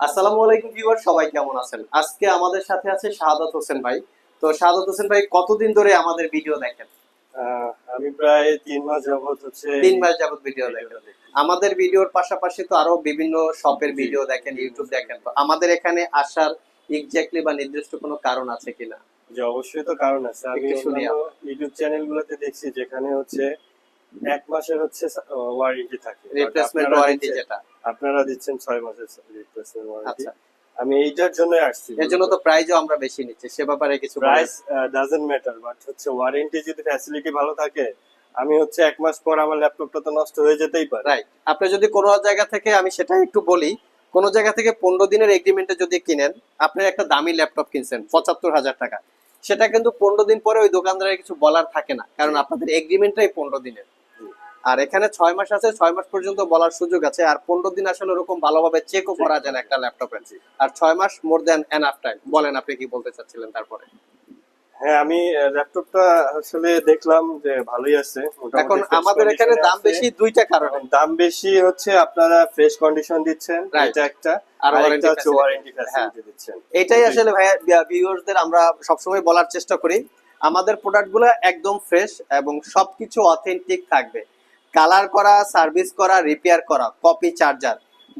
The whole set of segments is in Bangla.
আসসালামু আলাইকুম ভিউয়ার সবাই কেমন আছেন? আজকে আমাদের সাথে আছে শাহাদাত হোসেন ভাই। তো শাহাদাত হোসেন ভাই কতদিন ধরে আমাদের ভিডিও দেখেন? আমি প্রায় তিন মাস যাবত হচ্ছে তিন মাস যাবত ভিডিও দেখেন। আমাদের ভিডিওর পাশাপাশি তো আরও বিভিন্ন শপের ভিডিও দেখেন ইউটিউব দেখেন। তো আমাদের এখানে আসার এক্স্যাক্টলি বা নির্দিষ্ট কোনো কারণ আছে কিনা? যে অবশ্যই তো কারণ আছে। আমি শুনি ইউটিউব চ্যানেল গুলোতে দেখছি যেখানে হচ্ছে এক মাসের হচ্ছে ওয়ারেন্টি থাকে। রিপ্লেসমেন্ট ওয়ারেন্টি যেটা। আপনারা দিচ্ছেন ছয় মাসের রিপ্লেসমেন্ট ওয়ারেন্টি আচ্ছা। আমি এইটার জন্য আসছি। এর জন্য তো প্রাইজও আমরা বেশি নিচ্ছি সে ব্যাপারে কিছু প্রাইস ডাজন্ট ম্যাটার বাট হচ্ছে ওয়ারেন্টি যদি ফ্যাসিলিটি ভালো থাকে আমি হচ্ছে এক মাস পর আমার ল্যাপটপটা তো নষ্ট হয়ে যেতেই পারে। রাইট আপনি যদি কোনো জায়গা থেকে আমি সেটা একটু বলি কোনো জায়গা থেকে পনেরো দিনের এগ্রিমেন্টে যদি কিনেন আপনি একটা দামি ল্যাপটপ কিনছেন পঁচাত্তর হাজার টাকা। সেটা কিন্তু পনেরো দিন পরে ওই দোকানদারের কিছু বলার থাকে না কারণ আপনাদের এগ্রিমেন্টটাই পনেরো দিনের। আর এখানে ছয় মাস আছে ছয় মাস পর্যন্ত বলার সুযোগ আছে। আর পনেরো দিন আসলে ওরকম ভালোভাবে চেকও করা যায় না একটা ল্যাপটপের। আর ছয় মাস মোর দেন এনাফ টাইম বলেন আপনি কি বলতে চাচ্ছিলেন তারপরে? হ্যাঁ আমি ল্যাপটপটা আসলে দেখলাম যে ভালোই আছে এখন আমাদের এখানে দাম বেশি দুইটা কারণে। দাম বেশি হচ্ছে আপনারা ফ্রেশ কন্ডিশন দিচ্ছেন এটা একটা। আর হচ্ছে ওয়ারেন্টি হ্যাঁ। ফ্যাসিলিটি দিচ্ছেন। এটাই আসলে ভাইয়া ভিউয়ার্সদের আমরা সবসময় বলার চেষ্টা করি। আমাদের প্রোডাক্ট প্রোডাক্টগুলো একদম ফ্রেশ এবং সবকিছু অথেন্টিক থাকবে। কালার করা, সার্ভিস করা রিপেয়ার করা কপি চার্জার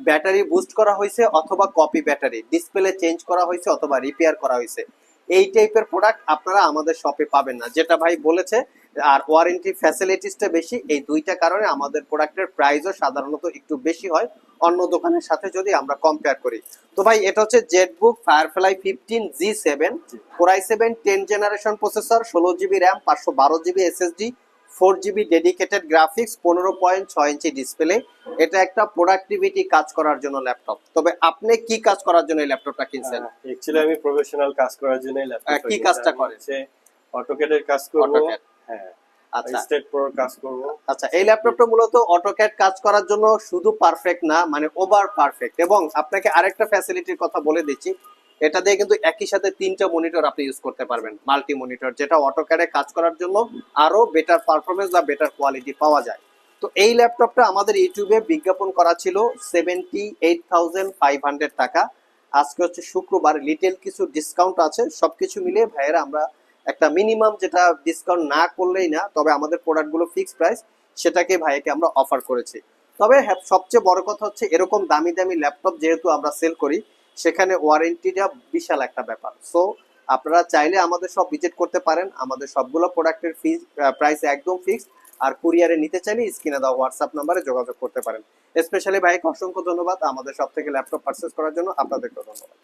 ব্যাটারি বুস্ট করা হয়েছে অথবা কপি ব্যাটারি ডিসপ্লে চেঞ্জ করা হয়েছে অথবা রিপেয়ার করা হয়েছে। এই টাইপের প্রোডাক্ট আপনারা আমাদের শপে পাবেন না। যেটা ভাই বলেছে, আর ওয়ারেন্টি ফ্যাসিলিটিসটা বেশি, এই দুইটা কারণে আমাদের প্রোডাক্টের প্রাইসও সাধারণত একটু বেশি হয়। অন্য দোকানের সাথে যদি আমরা কম্পেয়ার করি। তো ভাই, এটা হচ্ছে ZBook Firefly fifteen G seven G. Core i seven ten generation processor ষোলো জিবি র্যাম পাঁচশো বারো GB SSD four GB dedicated graphics পনেরো পয়েন্ট ছয় ইঞ্চি ডিসপ্লে এটা একটা প্রোডাক্টিভিটি কাজ করার জন্য ল্যাপটপ তবে আপনি কি কাজ করার জন্য এই ল্যাপটপটা কিনছেন? অ্যাকচুয়ালি আমি প্রফেশনাল কাজ করার জন্য আহ, কি কাজটা করেন? অটোকেটের কাজ করব। হ্যাঁ আচ্ছা। স্টেট প্রোর কাজ করব। আচ্ছা এই ল্যাপটপটা মূলত অটোক্যাড কাজ করার জন্য শুধু পারফেক্ট না মানে ওভার পারফেক্ট এবং আপনাকে আরেকটা ফ্যাসিলিটির কথা বলে দিচ্ছি। এটা দিয়ে কিন্তু একই সাথে তিনটা মনিটর আপনি ইউজ করতে পারবেন মাল্টি মনিটর যেটা অটোক্যাডে কাজ করার জন্য আরও বেটার পারফরমেন্স বা বেটার কোয়ালিটি পাওয়া যায়। তো এই ল্যাপটপটা আমাদের ইউটিউবে বিজ্ঞাপন করা ছিল seventy eight thousand five hundred টাকা। আজকে হচ্ছে শুক্রবার লিটেল কিছু ডিসকাউন্ট আছে সবকিছু মিলিয়ে ভাইয়েরা আমরা একটা মিনিমাম যেটা ডিসকাউন্ট না করলেই না তবে আমাদের প্রোডাক্টগুলো ফিক্স প্রাইস সেটাকে ভাইয়াকে আমরা অফার করেছি। তবে হ্যাঁ, সবচেয়ে বড় কথা হচ্ছে এরকম দামি দামি ল্যাপটপ যেহেতু আমরা সেল করি সেখানে ওয়ারেন্টিটা বিশাল একটা ব্যাপার। সো আপনারা চাইলে আমাদের সব ভিজিট করতে পারেন। আমাদের সবগুলো প্রোডাক্টের ফিজ প্রাইস একদম ফিক্সড আর কুরিয়ারে নিতে চাইলে স্ক্রিনে দেওয়া হোয়াটসঅ্যাপ নাম্বারে যোগাযোগ করতে পারেন। স্পেশালি ভাইকে অসংখ্য ধন্যবাদ। আমাদের সব থেকে ল্যাপটপ পারচেস করার জন্য আপনাদেরকেও ধন্যবাদ।